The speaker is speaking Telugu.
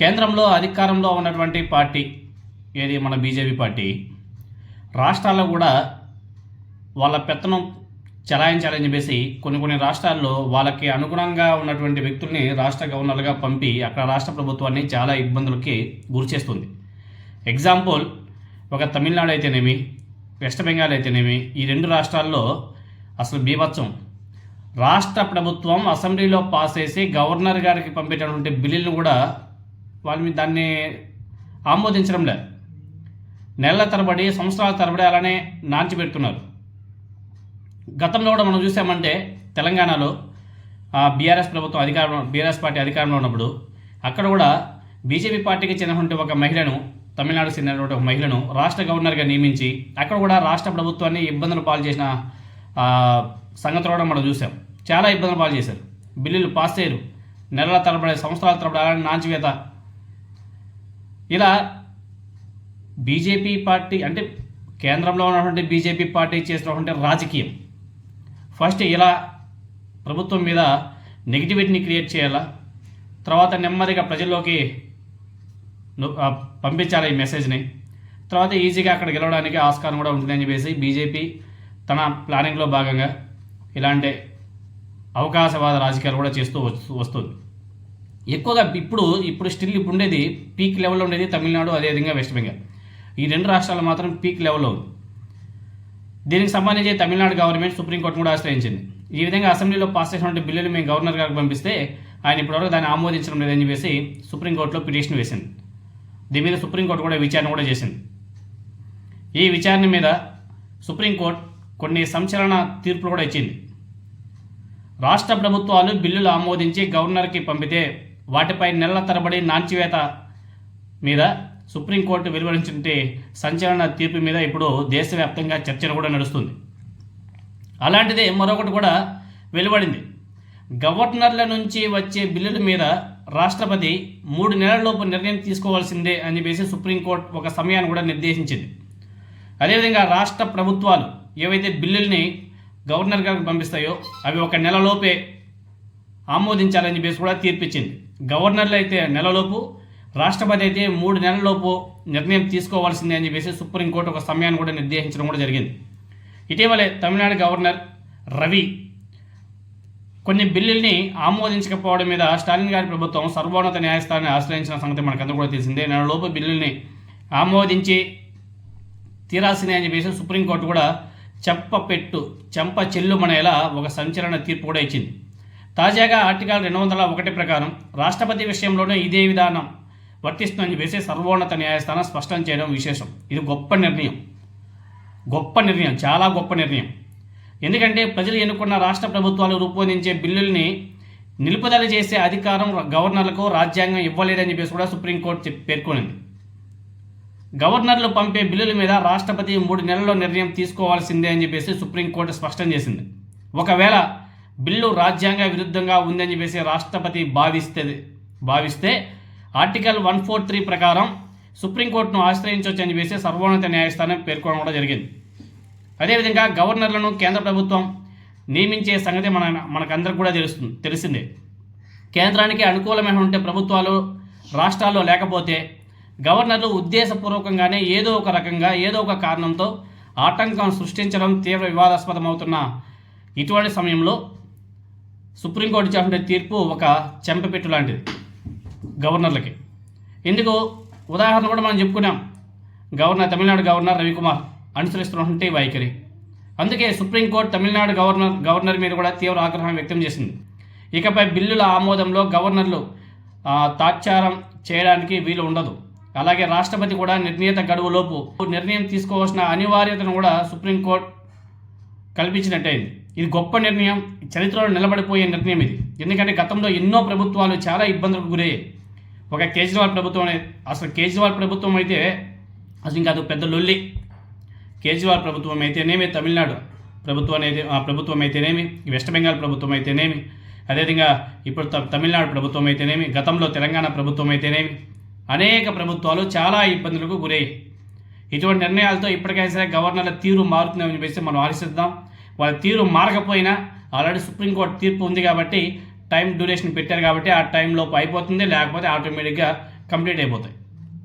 కేంద్రంలో అధికారంలో ఉన్నటువంటి పార్టీ ఏది? మన బీజేపీ పార్టీ. రాష్ట్రాల్లో కూడా వాళ్ళ పెత్తనం చలాయించాలని చెప్పేసి కొన్ని కొన్ని రాష్ట్రాల్లో వాళ్ళకి అనుగుణంగా ఉన్నటువంటి వ్యక్తుల్ని రాష్ట్ర గవర్నర్లుగా పంపి అక్కడ రాష్ట్ర ప్రభుత్వాన్ని చాలా ఇబ్బందులకి గురిచేస్తుంది ఎగ్జాంపుల్ ఒక తమిళనాడు అయితేనేమి వెస్ట్ బెంగాల్ అయితేనేమి ఈ రెండు రాష్ట్రాల్లో అసలు బీభత్సం. రాష్ట్ర ప్రభుత్వం అసెంబ్లీలో పాస్ చేసి గవర్నర్ గారికి పంపేటటువంటి బిల్లులను కూడా వాళ్ళు దాన్ని ఆమోదించడం లేదు. నెలల తరబడి సంవత్సరాల తరబడి అలానే నాంచిపెడుతున్నారు గతంలో కూడా మనం చూసామంటే తెలంగాణలో బీఆర్ఎస్ ప్రభుత్వం అధికారంలో బీఆర్ఎస్ పార్టీ అధికారంలో ఉన్నప్పుడు అక్కడ కూడా బీజేపీ పార్టీకి చెందినటువంటి ఒక మహిళను తమిళనాడుకు చెందినటువంటి ఒక మహిళను రాష్ట్ర గవర్నర్గా నియమించి అక్కడ కూడా రాష్ట్ర ప్రభుత్వాన్ని ఇబ్బందులు పాలు చేసిన సంగతులు కూడా మనం చూసాం. చాలా ఇబ్బందులు పాలు చేశారు. బిల్లులు పాస్ చేయరు. నెలల తరబడి సంవత్సరాల తరబడి అలానే నాంచివేత ఇలా బీజేపీ పార్టీ అంటే కేంద్రంలో ఉన్నటువంటి బీజేపీ పార్టీ చేసినటువంటి రాజకీయం. ఫస్ట్ ఇలా ప్రభుత్వం మీద నెగిటివిటీని క్రియేట్ చేయాలా? తర్వాత నెమ్మదిగా ప్రజల్లోకి పంపించాలి ఈ మెసేజ్ని? తర్వాత ఈజీగా అక్కడ గెలవడానికి ఆస్కారం కూడా ఉంటుందని చెప్పేసి బీజేపీ తన ప్లానింగ్లో భాగంగా ఇలాంటి అవకాశవాద రాజకీయాలు కూడా చేస్తూ వస్తు- వస్తుంది. ఎక్కువగా ఇప్పుడు ఇప్పుడు స్టిల్ ఇప్పుడు ఉండేది పీక్ లెవెల్లో ఉండేది తమిళనాడు అదేవిధంగా వెస్ట్ బెంగాల్ ఈ రెండు రాష్ట్రాలు మాత్రం పీక్ లెవెల్లో ఉంది. దీనికి సంబంధించి తమిళనాడు గవర్నమెంట్ సుప్రీంకోర్టు కూడా ఆశ్రయించింది. ఈ విధంగా అసెంబ్లీలో పాస్ చేసినటువంటి బిల్లులు మేము గవర్నర్ గారికి పంపిస్తే ఆయన ఇప్పటివరకు దాన్ని ఆమోదించడం లేదని చెప్పేసి సుప్రీంకోర్టులో పిటిషన్ వేసింది. దీని మీద సుప్రీంకోర్టు కూడా విచారణ కూడా చేసింది. ఈ విచారణ మీద సుప్రీంకోర్టు కొన్ని సంచలన తీర్పులు కూడా ఇచ్చింది. రాష్ట్ర ప్రభుత్వాలు బిల్లులు ఆమోదించి గవర్నర్కి పంపితే వాటిపై నెలల తరబడి నాంచివేత మీద సుప్రీంకోర్టు వెలువరించే సంచలన తీర్పు మీద ఇప్పుడు దేశవ్యాప్తంగా చర్చలు కూడా నడుస్తుంది. అలాంటిదే మరొకటి కూడా వెలువడింది. గవర్నర్ల నుంచి వచ్చే బిల్లుల మీద రాష్ట్రపతి మూడు నెలలలోపు నిర్ణయం తీసుకోవాల్సిందే అని చెప్పేసి సుప్రీంకోర్టు ఒక సమయాన్ని కూడా నిర్దేశించింది. అదేవిధంగా రాష్ట్ర ప్రభుత్వాలు ఏవైతే బిల్లుల్ని గవర్నర్ గారికి పంపిస్తాయో అవి ఒక నెలలోపే ఆమోదించాలని చెప్పేసి కూడా తీర్పిచ్చింది. గవర్నర్లు అయితే నెలలోపు రాష్ట్రపతి అయితే మూడు నెలలలోపు నిర్ణయం తీసుకోవాల్సిందే అని చెప్పేసి సుప్రీంకోర్టు ఒక సమయాన్ని కూడా నిర్దేశించడం కూడా జరిగింది. ఇటీవలే తమిళనాడు గవర్నర్ రవి కొన్ని బిల్లుల్ని ఆమోదించకపోవడం మీద స్టాలిన్ గారి ప్రభుత్వం సర్వోన్నత న్యాయస్థానాన్ని ఆశ్రయించిన సంగతి మనకందరూ కూడా తెలిసిందే. నెలలోపు బిల్లుల్ని ఆమోదించి తీరాల్సిందే అని చెప్పేసి సుప్రీంకోర్టు కూడా చెప్పపెట్టు చెంప చెల్లుమనేలా ఒక సంచలన తీర్పు కూడా ఇచ్చింది. తాజాగా ఆర్టికల్ రెండు వందల ఒకటి ప్రకారం రాష్ట్రపతి విషయంలోనే ఇదే విధానం వర్తిస్తుందని చెప్పేసి సర్వోన్నత న్యాయస్థానం స్పష్టం చేయడం విశేషం. ఇది గొప్ప నిర్ణయం. గొప్ప నిర్ణయం. చాలా గొప్ప నిర్ణయం. ఎందుకంటే ప్రజలు ఎన్నుకున్న రాష్ట్ర ప్రభుత్వాలు రూపొందించే బిల్లుల్ని నిలుపుదల చేసే అధికారం గవర్నర్లకు రాజ్యాంగం ఇవ్వలేదని చెప్పేసి కూడా సుప్రీంకోర్టు పేర్కొనింది. గవర్నర్లు పంపే బిల్లుల మీద రాష్ట్రపతి మూడు నెలల్లో నిర్ణయం తీసుకోవాల్సిందే అని చెప్పేసి సుప్రీంకోర్టు స్పష్టం చేసింది. ఒకవేళ బిల్లు రాజ్యాంగ విరుద్ధంగా ఉందని చెప్పేసి రాష్ట్రపతి భావిస్తే భావిస్తే ఆర్టికల్ వన్ ఫోర్ త్రీ ప్రకారం సుప్రీంకోర్టును ఆశ్రయించవచ్చు అని చెప్పేసి సర్వోన్నత న్యాయస్థానం పేర్కొనడం కూడా జరిగింది. అదేవిధంగా గవర్నర్లను కేంద్ర ప్రభుత్వం నియమించే సంగతి మన మనకందరికి కూడా తెలుస్తుంది తెలిసిందే. కేంద్రానికి అనుకూలమైన ఉంటే ప్రభుత్వాలు రాష్ట్రాల్లో లేకపోతే గవర్నర్లు ఉద్దేశపూర్వకంగానే ఏదో ఒక రకంగా ఏదో ఒక కారణంతో ఆటంకం సృష్టించడం తీవ్ర వివాదాస్పదమవుతున్న ఇటువంటి సమయంలో సుప్రీంకోర్టు ఇచ్చినటువంటి తీర్పు ఒక చెంపపెట్టు లాంటిది గవర్నర్లకి. ఎందుకు? ఉదాహరణ కూడా మనం చెప్పుకున్నాం. గవర్నర్ తమిళనాడు గవర్నర్ రవికుమార్ అనుసరిస్తున్నటువంటి వైఖరి. అందుకే సుప్రీంకోర్టు తమిళనాడు గవర్నర్ గవర్నర్ మీద కూడా తీవ్ర ఆగ్రహం వ్యక్తం చేసింది. ఇకపై బిల్లుల ఆమోదంలో గవర్నర్లు తాత్చారం తాత్సారం చేయడానికి వీలు ఉండదు. అలాగే రాష్ట్రపతి కూడా నిర్ణీత గడువులోపు నిర్ణయం తీసుకోవాల్సిన అనివార్యతను కూడా సుప్రీంకోర్టు కల్పించినట్టయింది. ఇది గొప్ప నిర్ణయం. చరిత్రలో నిలబడిపోయే నిర్ణయం ఇది. ఎందుకంటే గతంలో ఎన్నో ప్రభుత్వాలు చాలా ఇబ్బందులకు గురయ్యాయి. ఒక కేజ్రీవాల్ ప్రభుత్వం అసలు కేజ్రీవాల్ ప్రభుత్వం అయితే అసలు ఇంకా అది పెద్ద లొల్లి. కేజ్రీవాల్ ప్రభుత్వం అయితేనేమి తమిళనాడు ప్రభుత్వం అయితే ఆ ప్రభుత్వం అయితేనేమి వెస్ట్ బెంగాల్ ప్రభుత్వం అయితేనేమి అదేవిధంగా ఇప్పుడు త- తమిళనాడు ప్రభుత్వం అయితేనేమి గతంలో తెలంగాణ ప్రభుత్వం అయితేనేమి అనేక ప్రభుత్వాలు చాలా ఇబ్బందులకు గురయ్యాయి. ఇటువంటి నిర్ణయాలతో ఇప్పటికైనా సరే గవర్నర్ల తీరు మారుతుందని చెప్పేసి మనం ఆలోచిద్దాం. వాళ్ళ తీరు మారకపోయినా ఆల్రెడీ సుప్రీంకోర్టు తీర్పు ఉంది కాబట్టి టైం డ్యూరేషన్ పెట్టారు కాబట్టి ఆ టైంలోపు అయిపోతుంది లేకపోతే ఆటోమేటిక్గా కంప్లీట్ అయిపోతాయి.